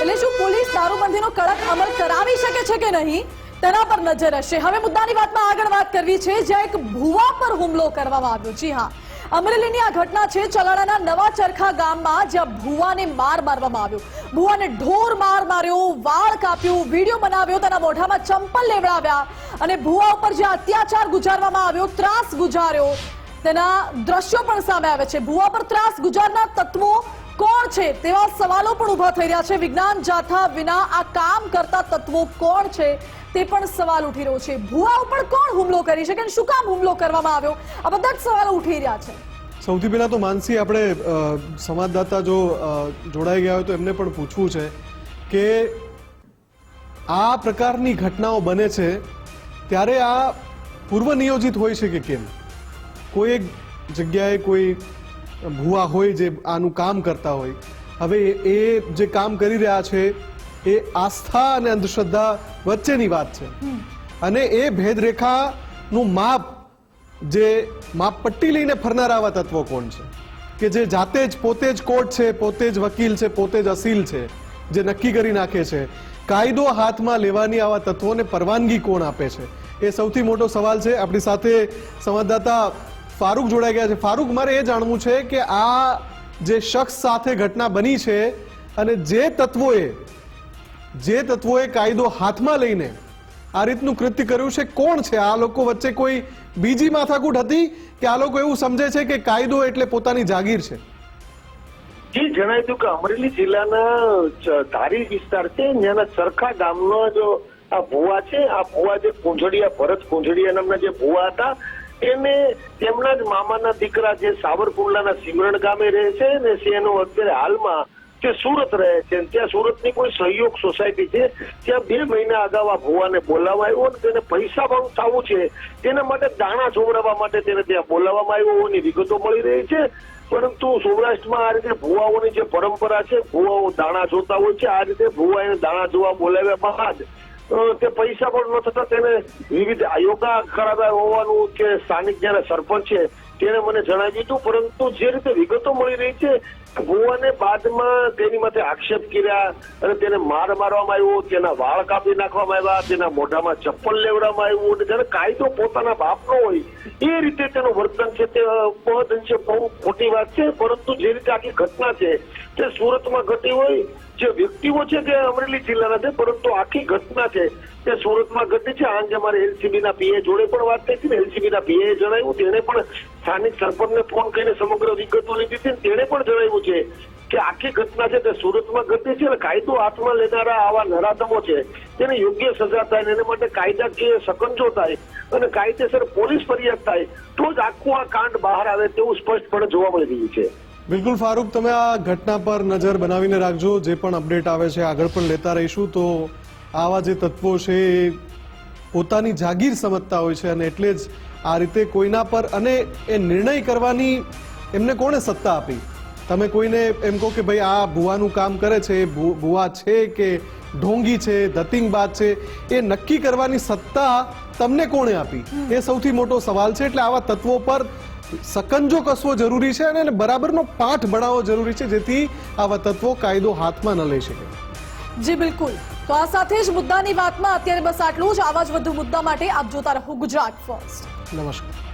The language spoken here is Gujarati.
એટલે શું પોલીસ દારૂબંધીનો કડક અમલ કરાવી શકે છે કે નહીં? તેના પર નજર હશે. હવે મુદ્દાની વાતમાં આગળ વાત કરવી છે. જ્યાં એક ભુવા પર હુમલો કરવામાં આવ્યો. જી હા. અમરેલીની આ ઘટના છે ચલાણાના નવા ચરખા ગામમાં, જ્યાં ભુવાને માર મારવામાં આવ્યો. ભુવાને ઢોર માર માર્યો, વાળ કાપ્યો, વીડિયો બનાવ્યો, તેના મોઢામાં ચંપલ લેવડાવ્યા અને ભુવા ઉપર જે અત્યાચાર ગુજારવામાં આવ્યો, ત્રાસ ગુજાર્યો, તેના દ્રશ્યો પણ સામે આવે છે. ભુવા પર ત્રાસ ગુજારના તત્વો કોણ છે તેવા સવાલો પણ ઊભા થઈ રહ્યા છે. વિજ્ઞાન જાથા વિના આ કામ કરતા તત્વો કોણ છે તે પણ સવાલ ઉઠી રહ્યો છે. ભુવા ઉપર કોણ હુમલો કરી શકે અને શું કામ હુમલો કરવામાં આવ્યો? આ બધા જ સવાલો ઉઠી રહ્યા છે. સૌથી પહેલા તો માનસી, આપણે સંવાદદાતા જો જોડાઈ ગયા હોય તો એમને પણ પૂછવું છે કે આ પ્રકારની ઘટનાઓ બને છે ત્યારે આ પૂર્વ નિયોજિત હોય છે કે કેમ? કોઈ એક જગ્યાએ કોઈ ભુવા હોય જે આનું કામ કરતા હોય. હવે એ જે કામ કરી રહ્યા છે એ આસ્થા અને અંધશ્રદ્ધા વચ્ચેની વાત છે. અને એ ભેદરેખાનું માપ જે માપપટ્ટી લઈને ફરનારા આવા તત્વો કોણ છે? કે જે જાતે જ પોતે જ કોર્ટ છે પોતે જ વકીલ છે પોતે જ અસીલ છે જે નક્કી કરી નાખે છે. કાયદો હાથમાં લેવાની આવા તત્વોને પરવાનગી કોણ આપે છે? એ સૌથી મોટો સવાલ છે. આપણી સાથે સંવાદદાતા ફારૂક જોડાઈ ગયા છે. ફારૂક, મારે એ જાણવું છે કે આ જે શખ્સ સાથે ઘટના બની છે અને જે તત્વોએ જે તત્વોએ કાયદો હાથમાં લઈને આ રીતનું કૃત્ય કર્યું છે, કોણ છે? આ લોકો વચ્ચે કોઈ બીજી માથાકૂટ હતી કે આ લોકો એવું સમજે છે કે કાયદો એટલે પોતાની જાગીર છે? જી જણાવ્યું હતું કે અમરેલી જિલ્લાના ધારી વિસ્તાર છે. ત્યાંના ચરખા ગામનો જો આ ભુવા છે. આ ભુવા જે કુંજડિયા, ભરત કુંજડિયા નામના જે ભુવા હતા એને તેમના જ મામાના દીકરા જે સાવરકુંડલાના સિમરણ ગામે રહે છે ને એનો અત્યારે હાલમાં જે સુરત રહે છે ત્યાં સુરતની કોઈ સહયોગ સોસાયટી છે? ત્યાં બે મહિના અગાઉ આ ભુવાને બોલાવવા આવ્યો અને તેને પૈસા વાળું થવું છે. તેના માટે દાણા જોવડાવવા માટે તેને ત્યાં બોલાવવામાં આવ્યો હોવાની વિગતો મળી રહી છે. પરંતુ સૌરાષ્ટ્રમાં આ રીતે ભુવાઓની જે પરંપરા છે, ભુવાઓ દાણા જોતા હોય છે, આ રીતે ભુવાએ દાણા જોવા બોલાવ્યા બાદ તે પૈસા પણ ન થતા, તેને વિવિધ આયોગા કરાવ્યા હોવાનું કે સ્થાનિક જયારે સરપંચ છે તેને મને જણાવ્યું હતું પરંતુ જે રીતે વિગતો મળી રહી છે ભુવાને બાદમાં તેની માથે આક્ષેપ કર્યા અને તેને માર મારવામાં આવ્યો, તેના વાળ કાપી નાખવામાં આવ્યા, તેના મોઢામાં ચપ્પલ લેવડાવવામાં આવ્યું અને જ્યારે કાયદો પોતાના બાપનો હોય, એ રીતે તેનું વર્તન છે તે પદ અંશે બહુ ખોટી વાત છે, પરંતુ જે રીતે આખી ઘટના છે, તે સુરતમાં ઘટી હોય, જે વ્યક્તિઓ છે તે અમરેલી જિલ્લાના છે, પરંતુ આખી ઘટના છે, તે સુરતમાં ઘટી છે. આ અંગે અમારે એલસીબી ના પીએ જોડે પણ વાત થઈ એલસીબી ના પીએ જણાવ્યું, તેણે પણ સ્થાનિક સરપંચને ફોન કરીને સમગ્ર વિગતો લીધી હતી તેણે પણ જણાવ્યું છે કે આખી ઘટના છે તે સુરતમાં ઘટી છે અને કાયદો હાથમાં લેનારા આવા નરાધમો છે તેને યોગ્ય સજા થાય અને એના માટે કાયદાકીય સકંજો થાય અને કાયદેસર પોલીસ ફરિયાદ થાય તો જ આખું આ કાંડ બહાર આવે તેવું સ્પષ્ટપણે જોવા મળી રહ્યું છે. બિલકુલ ફારૂક, તમે આ ઘટના પર નજર બનાવીને રાખજો. જે પણ અપડેટ આવે છે, આગળ પણ લેતા રહીશું. તો આવા જે તત્વો છે પોતાની જાગીર સમજતા હોય છે અને એટલે જ આ રીતે કોઈના પર અને એ નિર્ણય કરવાની એમને કોણે સત્તા આપી? તમે કોઈને એમ કહો કે ભાઈ આ ભુવાનું કામ કરે છે એ ભુવા છે કે ઢોંગી છે ધતિંગબાજ છે એ નક્કી કરવાની સત્તા તમને કોણે આપી? એ સૌથી મોટો સવાલ છે એટલે આવા તત્વો પર સકંજો કસવો જરૂરી છે અને બરાબરનો પાઠ ભણાવવો જરૂરી છે જેથી આવા તત્વો કાયદો હાથમાં ન લઈ શકે. જી બિલકુલ. તો આ સાથે જ મુદ્દાની વાતમાં અત્યારે બસ આટલું જ. આવા જ વધુ મુદ્દા માટે આપ જોતા રહો ગુજરાત ફર્સ્ટ. નમસ્કાર.